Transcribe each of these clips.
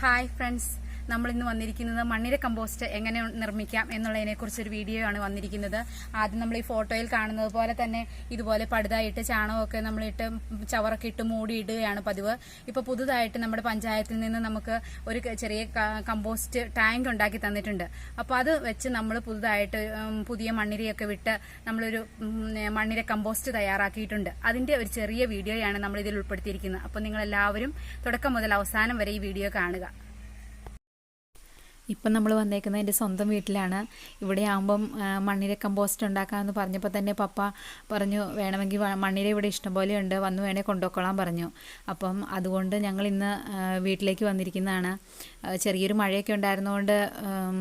Hi friends നമ്മൾ ഇന്ന് വന്നിരിക്കുന്നത് മണ്ണിര കമ്പോസ്റ്റ് എങ്ങനെ നിർമ്മിക്കാം എന്നുള്ളതിനെ കുറിച്ചൊരു വീഡിയോ ആണ് വന്നിരിക്കുന്നത്. ആദ്യം നമ്മൾ ഈ ഫോട്ടോയിൽ കാണുന്നത് പോലെ തന്നെ ഇതുപോലെ പടുതായിട്ട് ചാണകമൊക്കെ നമ്മളിട്ട് ചവറൊക്കെ ഇട്ട് മൂടിയിടുകയാണ് പതിവ്. ഇപ്പോൾ പുതുതായിട്ട് നമ്മുടെ പഞ്ചായത്തിൽ നിന്ന് നമുക്ക് ഒരു ചെറിയ കമ്പോസ്റ്റ് ടാങ്ക് ഉണ്ടാക്കി തന്നിട്ടുണ്ട്. അപ്പോൾ അത് വെച്ച് നമ്മൾ പുതുതായിട്ട് പുതിയ മണ്ണിരയൊക്കെ വിട്ട് നമ്മളൊരു മണ്ണിര കമ്പോസ്റ്റ് തയ്യാറാക്കിയിട്ടുണ്ട്. അതിന്റെ ഒരു ചെറിയ വീഡിയോയാണ് നമ്മൾ ഇതിൽ ഉൾപ്പെടുത്തിയിരിക്കുന്നത്. അപ്പോൾ നിങ്ങൾ എല്ലാവരും തുടക്കം മുതൽ അവസാനം വരെ ഈ വീഡിയോ കാണുക. ഇപ്പം നമ്മൾ വന്നേക്കുന്നത് എന്റെ സ്വന്തം വീട്ടിലാണ്. ഇവിടെ ആകുമ്പം മണ്ണിര കമ്പോസ്റ്റ് ഉണ്ടാക്കാമെന്ന് പറഞ്ഞപ്പോൾ തന്നെ പപ്പ പറഞ്ഞു വേണമെങ്കിൽ മണ്ണിര ഇവിടെ ഇഷ്ടംപോലെ ഉണ്ട് വന്ന് വേണേൽ കൊണ്ടുപോയിക്കോളാൻ പറഞ്ഞു. അപ്പം അതുകൊണ്ട് ഞങ്ങൾ ഇന്ന് വീട്ടിലേക്ക് വന്നിരിക്കുന്നതാണ്. ചെറിയൊരു മഴയൊക്കെ ഉണ്ടായിരുന്നതുകൊണ്ട് ഉം,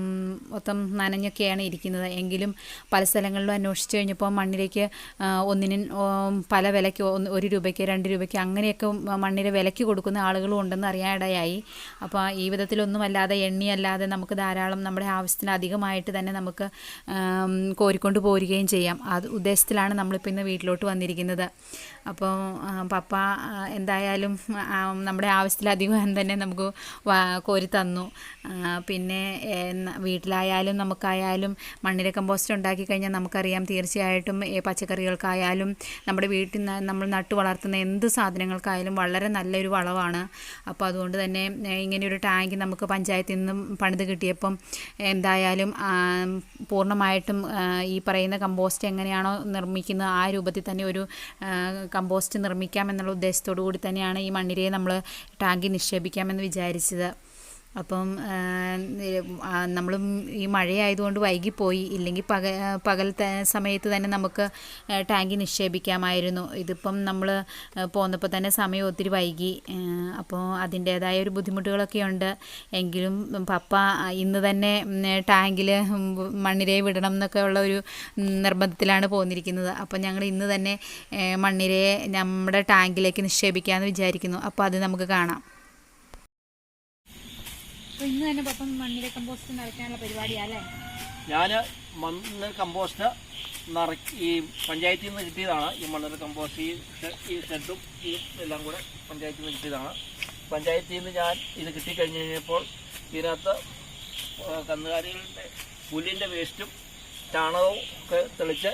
മൊത്തം നനഞ്ഞൊക്കെയാണ് ഇരിക്കുന്നത്. എങ്കിലും പല സ്ഥലങ്ങളിലും അന്വേഷിച്ച് കഴിഞ്ഞപ്പോൾ മണ്ണിലേക്ക് ഒന്നിന് പല വിലയ്ക്ക് ഒരു രൂപയ്ക്ക് രണ്ട് രൂപയ്ക്ക് അങ്ങനെയൊക്കെ മണ്ണിര വിലയ്ക്ക് കൊടുക്കുന്ന ആളുകളും ഉണ്ടെന്ന് അറിയാനിടയായി. അപ്പോൾ ഈ വിധത്തിലൊന്നുമല്ലാതെ എണ്ണിയല്ലാതെ നമുക്ക് ധാരാളം നമ്മുടെ ആവശ്യത്തിന് അധികമായിട്ട് തന്നെ നമുക്ക് കോരിക്കൊണ്ട് പോരുകയും ചെയ്യാം. അത് ഉദ്ദേശത്തിലാണ് നമ്മളിപ്പോൾ ഇന്ന് വീട്ടിലോട്ട് വന്നിരിക്കുന്നത്. അപ്പോൾ പപ്പ എന്തായാലും നമ്മുടെ ആവശ്യത്തിലധികം തന്നെ നമുക്ക് കോരി തന്നു. പിന്നെ വീട്ടിലായാലും നമുക്കായാലും മണ്ണിര കമ്പോസ്റ്റ് ഉണ്ടാക്കി കഴിഞ്ഞാൽ നമുക്കറിയാം തീർച്ചയായിട്ടും പച്ചക്കറികൾക്കായാലും നമ്മുടെ വീട്ടിൽ നമ്മൾ നട്ടു വളർത്തുന്ന എന്ത് സാധനങ്ങൾക്കായാലും വളരെ നല്ലൊരു വളമാണ് അപ്പോൾ അതുകൊണ്ട് തന്നെ ഇങ്ങനെയൊരു ടാങ്ക് നമുക്ക് പഞ്ചായത്തിൽ നിന്നും പണിത് കിട്ടിയപ്പം എന്തായാലും പൂർണമായിട്ടും ഈ പറയുന്ന കമ്പോസ്റ്റ് എങ്ങനെയാണോ നിർമ്മിക്കുന്നത് ആ രൂപത്തിൽ തന്നെ ഒരു കമ്പോസ്റ്റ് നിർമ്മിക്കാം എന്നുള്ള ഉദ്ദേശത്തോടു കൂടി തന്നെയാണ് ഈ മണ്ണിരയെ നമ്മൾ ടാങ്കിൽ നിക്ഷേപിക്കാമെന്ന് വിചാരിച്ചത്. അപ്പം നമ്മൾ ഈ മഴയായതുകൊണ്ട് വൈകിപ്പോയി. ഇല്ലെങ്കിൽ പക പകൽ സമയത്ത് തന്നെ നമുക്ക് ടാങ്കി നിക്ഷേപിക്കാമായിരുന്നു. ഇതിപ്പം നമ്മൾ പോന്നപ്പോൾ തന്നെ സമയം ഒത്തിരി വൈകി. അപ്പോൾ അതിന്റേതായ ഒരു ബുദ്ധിമുട്ടുകളൊക്കെ ഉണ്ട്. എങ്കിലും പപ്പ ഇന്ന് തന്നെ ടാങ്കിൽ മണ്ണിരയെ വിടണം എന്നൊക്കെ ഉള്ള ഒരു നിർബന്ധത്തിലാണ് പോന്നിരിക്കുന്നത്. അപ്പോൾ ഞങ്ങൾ ഇന്ന് തന്നെ മണ്ണിരയെ നമ്മുടെ ടാങ്കിലേക്ക് നിക്ഷേപിക്കാമെന്ന് വിചാരിക്കുന്നു. അപ്പോൾ അത് നമുക്ക് കാണാം. അപ്പോൾ ഇന്ന് മണ്ണിര കമ്പോസ്റ്റ് ഞാൻ മണ്ണ് കമ്പോസ്റ്റ് നിറക്കി ഈ പഞ്ചായത്തിൽ നിന്ന് കിട്ടിയതാണ് ഈ മണ്ണിര കമ്പോസ്റ്റ് ഈ ഈ ഷെഡും ഈ എല്ലാം കൂടെ പഞ്ചായത്തിൽ നിന്ന് കിട്ടിയതാണ്. പഞ്ചായത്തിൽ നിന്ന് ഞാൻ ഇത് കിട്ടിക്കഴിഞ്ഞ് കഴിഞ്ഞപ്പോൾ ഇതിനകത്ത് കന്നുകാലികളുടെ പുല്ലിന്റെ വേസ്റ്റും ചാണകവും ഒക്കെ തെളിച്ച്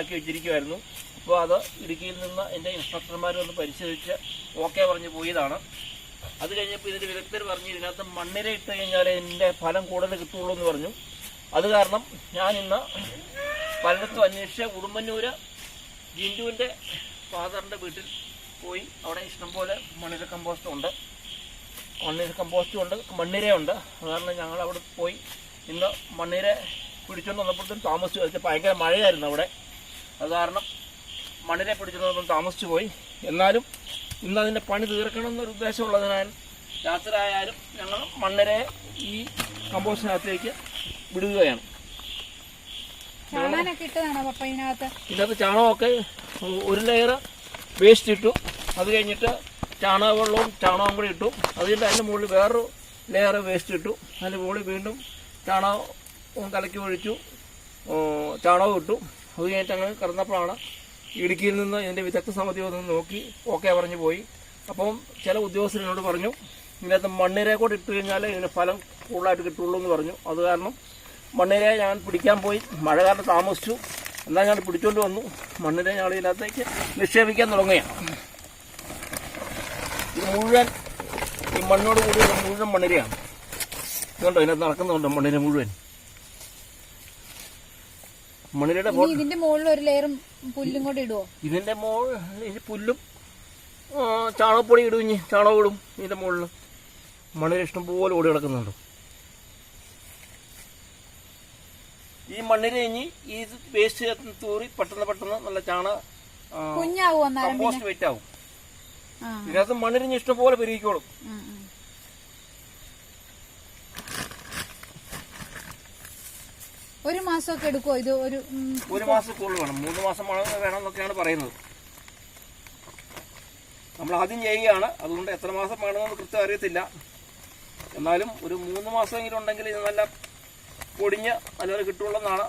ആക്കി വെച്ചിരിക്കുമായിരുന്നു അപ്പോൾ അത് ഇടുക്കിയിൽ നിന്ന് എന്റെ ഇൻസ്ട്രക്ടർമാർ ഒന്ന് പരിശോധിച്ച് ഓക്കെ പറഞ്ഞ് പോയതാണ്. അത് കഴിഞ്ഞപ്പോൾ ഇതിന്റെ വിദഗ്ധർ പറഞ്ഞു ഇതിനകത്ത് മണ്ണിര ഇട്ട് കഴിഞ്ഞാൽ ഇതിന്റെ ഫലം കൂടുതൽ കിട്ടുള്ളൂ എന്ന് പറഞ്ഞു. അത് കാരണം ഞാൻ ഇന്ന് പലയിടത്തും അന്വേഷിച്ച ഉടുമ്പന്നൂര് ജിൻഡുവിന്റെ ഫാദറിന്റെ വീട്ടിൽ പോയി അവിടെ ഇഷ്ടംപോലെ മണ്ണിര കമ്പോസ്റ്റ് ഉണ്ട്. മണ്ണിര കമ്പോസ്റ്റും ഉണ്ട് മണ്ണിരയുണ്ട്. അത് കാരണം ഞങ്ങൾ അവിടെ പോയി ഇന്ന് മണ്ണിര പിടിച്ചുകൊണ്ട് വന്നപ്പോഴത്തേക്കും താമസിച്ചു. വെച്ചാൽ ഭയങ്കര മഴയായിരുന്നു അവിടെ. അത് കാരണം മണ്ണിര പിടിച്ചുകൊണ്ട് വന്നപ്പോൾ താമസിച്ചു പോയി. എന്നാലും ഇന്ന് അതിന്റെ പണി തീർക്കണം എന്നൊരു ഉദ്ദേശമുള്ളതിനാൽ രാത്രിയായാലും ഞങ്ങൾ മണ്ണരെ ഈ കമ്പോസ്റ്റിനകത്തേക്ക് വിടുകയാണ്. ഇതിനകത്ത്? ചാണകമൊക്കെ ഒരു ലെയർ വേസ്റ്റ് ഇട്ടു. അത് കഴിഞ്ഞിട്ട് ചാണകവെള്ളവും ചാണകവും കൂടി ഇട്ടു. അത് കഴിഞ്ഞിട്ട് അതിന്റെ മുകളിൽ വേറൊരു ലെയർ വേസ്റ്റ് ഇട്ടു. അതിന്റെ മുകളിൽ വീണ്ടും ചാണകവും കലക്കി ഒഴിച്ചു. ചാണകം ഇട്ടു. അത് കഴിഞ്ഞിട്ട് അങ്ങനെ കിടന്നപ്പോഴാണ് ഇടുക്കിയിൽ നിന്ന് ഇതിന്റെ വിദഗ്ധ സമിതി നോക്കി ഓക്കെ പറഞ്ഞു പോയി. അപ്പം ചില ഉദ്യോഗസ്ഥർ എന്നോട് പറഞ്ഞു ഇതിനകത്ത് മണ്ണിരയെ കൂടെ ഇട്ട് കഴിഞ്ഞാൽ ഇതിന് ഫലം കൂടുതലായിട്ട് കിട്ടുള്ളൂ എന്ന് പറഞ്ഞു. അത് കാരണം മണ്ണിരയെ ഞാൻ പിടിക്കാൻ പോയി മഴ കാരണം താമസിച്ചു. എന്നാൽ ഞാൻ പിടിച്ചുകൊണ്ട് വന്നു. മണ്ണിര ഞങ്ങൾ ഇതിനകത്തേക്ക് നിക്ഷേപിക്കാൻ തുടങ്ങുകയാണ്. ഇത് മുഴുവൻ ഈ മണ്ണോട് കൂടി മുഴുവൻ മണ്ണിരയാണ്. ഇതുകൊണ്ടോ ഇതിനകത്ത് നടക്കുന്നുണ്ടോ മണ്ണിര മുഴുവൻ? മണ്ണിരയുടെ ഇനി ഇതിന്റെ മുകളിൽ ഒരു ലെയറും പുല്ലും കൂടെ ഇടുവോ? ഇതിന്റെ മുകളിൽ പുല്ലും ആ, ചാണകപ്പൊടി ഇടും ഇനി ചാണകം ഇടും ഇതിന്റെ മുകളിൽ. മണ്ണിൽ ഇഷ്ടം പോലെ ഓടി കിടക്കുന്നുണ്ട്. ഈ മണ്ണിര ഇനി ഈ വേസ്റ്റ് തൂറി പെട്ടെന്ന് പെട്ടെന്ന് നല്ല ചാണ കുഞ്ഞാവോ അന്നേരം കമ്പോസ്റ്റ് വെയിറ്റ് ആവും. ആ. ഇതിനകത്ത് മണ്ണിരിഞ്ഞ് ഇഷ്ടം പോലെ പെരുകിക്കോളും. ഉം, ഉം. ഒരു മാസമൊക്കെ എടുക്കുമോ ഇത് ഒരു ഒരു മാസം കൂടുതൽ വേണം. മൂന്ന് മാസം വേണം എന്നൊക്കെയാണ് പറയുന്നത്. നമ്മൾ ആദ്യം ചെയ്യുകയാണ്. അതുകൊണ്ട് എത്ര മാസം വേണമെന്ന് കൃത്യം അറിയത്തില്ല. എന്നാലും ഒരു മൂന്ന് മാസമെങ്കിലും ഉണ്ടെങ്കിൽ ഇത് നല്ല പൊടിഞ്ഞ് നല്ലപോലെ കിട്ടുള്ളെന്നാണ്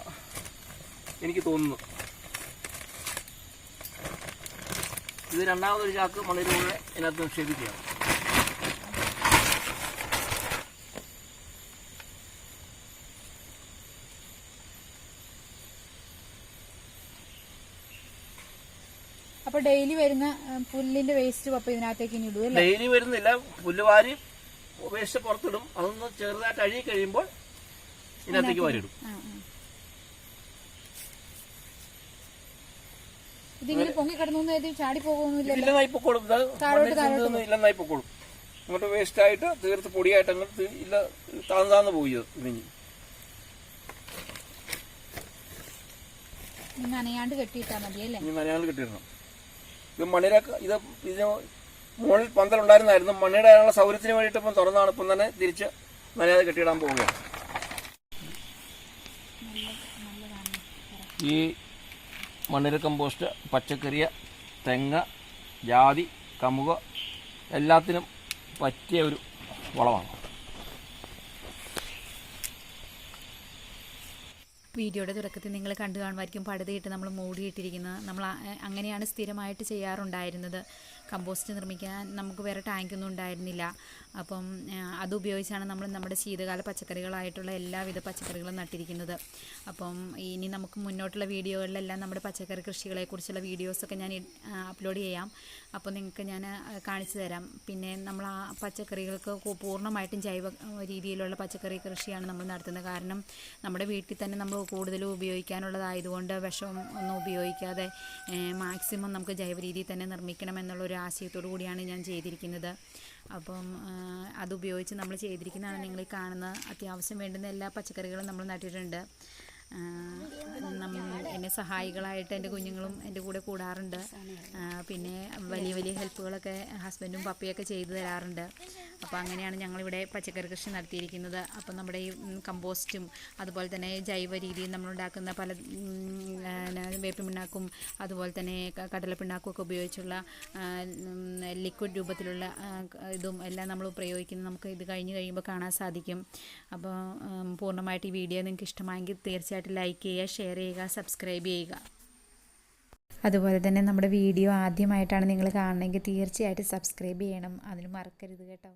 എനിക്ക് തോന്നുന്നത്. ഇത് രണ്ടാമതൊരു ചാക്ക് മണ്ണിലൂടെ ഇതിനകത്ത് നിക്ഷേപിക്കുകയാണ്. അപ്പൊ ഡെയിലി വരുന്ന പുല്ലിന്റെ വേസ്റ്റ് പപ്പ ഇതിനകത്തേക്ക് ഇനി ഇടും ഡെയിലി വരുന്നില്ല. പുല്ലുവാരി വേസ്റ്റ് പുറത്തിടും. അതൊന്ന് ചെറുതായിട്ട് അഴുകി കഴിയുമ്പോൾ ഇതിനകത്തേക്ക് വാരിടും. ഇതിങ്ങനെ പൊങ്ങി കിടന്നു ചാടി പോകുന്നില്ല ഇല്ലെന്നായി പൊക്കോളും. ഇല്ലെന്നായി പൊക്കോളും. അങ്ങോട്ട് വേസ്റ്റ് ആയിട്ട് തീർത്ത് പൊടിയായിട്ട് അങ്ങോട്ട് ഇല്ല താന്ന് താന്ന് പോയി ഇത് ഇനി നനയാണ്ട് കെട്ടിയിട്ടാ മതി അല്ലേ ഇനി നനയാണ്ട് കിട്ടിയിടണം. ഇത് മണ്ണിര ഇത് ഇതിന് മുകളിൽ പന്തലുണ്ടായിരുന്നായിരുന്നു മണ്ണിടാനുള്ള സൗകര്യത്തിന് വേണ്ടിയിട്ട് ഇപ്പം തുറന്നാണ്. ഇപ്പം തന്നെ തിരിച്ച് നനയാതെ കെട്ടിയിടാൻ പോവുകയാണ്. ഈ മണ്ണിര കമ്പോസ്റ്റ് പച്ചക്കറിയ തെങ്ങ് ജാതി കമുക എല്ലാത്തിനും പറ്റിയ ഒരു വളമാണ്. വീഡിയോയുടെ തുടക്കത്തിൽ നിങ്ങൾ കണ്ടു കാണുമായിരിക്കും പടുതയിട്ട് നമ്മൾ മൂടിയിട്ടിരിക്കുന്നത് നമ്മൾ അങ്ങനെയാണ് സ്ഥിരമായിട്ട് ചെയ്യാറുണ്ടായിരുന്നത്. കമ്പോസ്റ്റ് നിർമ്മിക്കാൻ നമുക്ക് വേറെ ടാങ്കൊന്നും ഉണ്ടായിരുന്നില്ല. അപ്പം അതുപയോഗിച്ചാണ് നമ്മൾ നമ്മുടെ ശീതകാല പച്ചക്കറികളായിട്ടുള്ള എല്ലാവിധ പച്ചക്കറികളും നട്ടിരിക്കുന്നത്. അപ്പം ഇനി നമുക്ക് മുന്നോട്ടുള്ള വീഡിയോകളിലെല്ലാം നമ്മുടെ പച്ചക്കറി കൃഷികളെക്കുറിച്ചുള്ള വീഡിയോസൊക്കെ ഞാൻ അപ്ലോഡ് ചെയ്യാം. അപ്പോൾ നിങ്ങൾക്ക് ഞാൻ കാണിച്ചു തരാം. പിന്നെ നമ്മൾ ആ പച്ചക്കറികൾക്ക് പൂർണമായിട്ടും ജൈവ രീതിയിലുള്ള പച്ചക്കറി കൃഷിയാണ് നമ്മൾ നടത്തുന്നത്. കാരണം നമ്മുടെ വീട്ടിൽ തന്നെ നമ്മൾ കൂടുതലും ഉപയോഗിക്കാനുള്ളതായതുകൊണ്ട് വിഷം ഒന്നും ഉപയോഗിക്കാതെ മാക്സിമം നമുക്ക് ജൈവ രീതിയിൽ തന്നെ നിർമ്മിക്കണം എന്നുള്ളൊരു ആശയത്തോടു കൂടിയാണ് ഞാൻ ചെയ്തിരിക്കുന്നത്. അപ്പം അതുപയോഗിച്ച് നമ്മൾ ചെയ്തിരിക്കുന്നതാണ് നിങ്ങൾ കാണുന്ന അത്യാവശ്യം വേണ്ടുന്ന എല്ലാ പച്ചക്കറികളും നമ്മൾ നട്ടിട്ടുണ്ട്. എന്നെ സഹായികളായിട്ട് എന്റെ കുഞ്ഞുങ്ങളും എന്റെ കൂടെ കൂടാറുണ്ട്. പിന്നെ വലിയ വലിയ ഹെൽപ്പുകളൊക്കെ ഹസ്ബൻഡും പപ്പയൊക്കെ ചെയ്തു തരാറുണ്ട്. അപ്പോൾ അങ്ങനെയാണ് ഞങ്ങളിവിടെ പച്ചക്കറി കൃഷി നടത്തിയിരിക്കുന്നത്. അപ്പം നമ്മുടെ ഈ കമ്പോസ്റ്റും അതുപോലെ തന്നെ ജൈവ രീതിയിൽ നമ്മളുണ്ടാക്കുന്ന പല വേപ്പിമിണ്ണാക്കും അതുപോലെ തന്നെ കടലപ്പിണ്ണാക്കും ഒക്കെ ഉപയോഗിച്ചുള്ള ലിക്വിഡ് രൂപത്തിലുള്ള ഇതും എല്ലാം നമ്മൾ പ്രയോഗിക്കുന്നത് നമുക്ക് ഇത് കഴിഞ്ഞ് കഴിയുമ്പോൾ കാണാൻ സാധിക്കും. അപ്പോൾ പൂർണമായിട്ട് ഈ വീഡിയോ നിങ്ങൾക്ക് ഇഷ്ടമായെങ്കിൽ തീർച്ചയായിട്ടും ലൈക്ക് ചെയ്യുക ഷെയർ ചെയ്യുക സബ്സ്ക്രൈബ് ചെയ്യുക. അതുപോലെ തന്നെ നമ്മുടെ വീഡിയോ ആദ്യമായിട്ടാണ് നിങ്ങൾ കാണണമെങ്കിൽ തീർച്ചയായിട്ടും സബ്സ്ക്രൈബ് ചെയ്യണം. അതിന് മറക്കരുത് കേട്ടോ.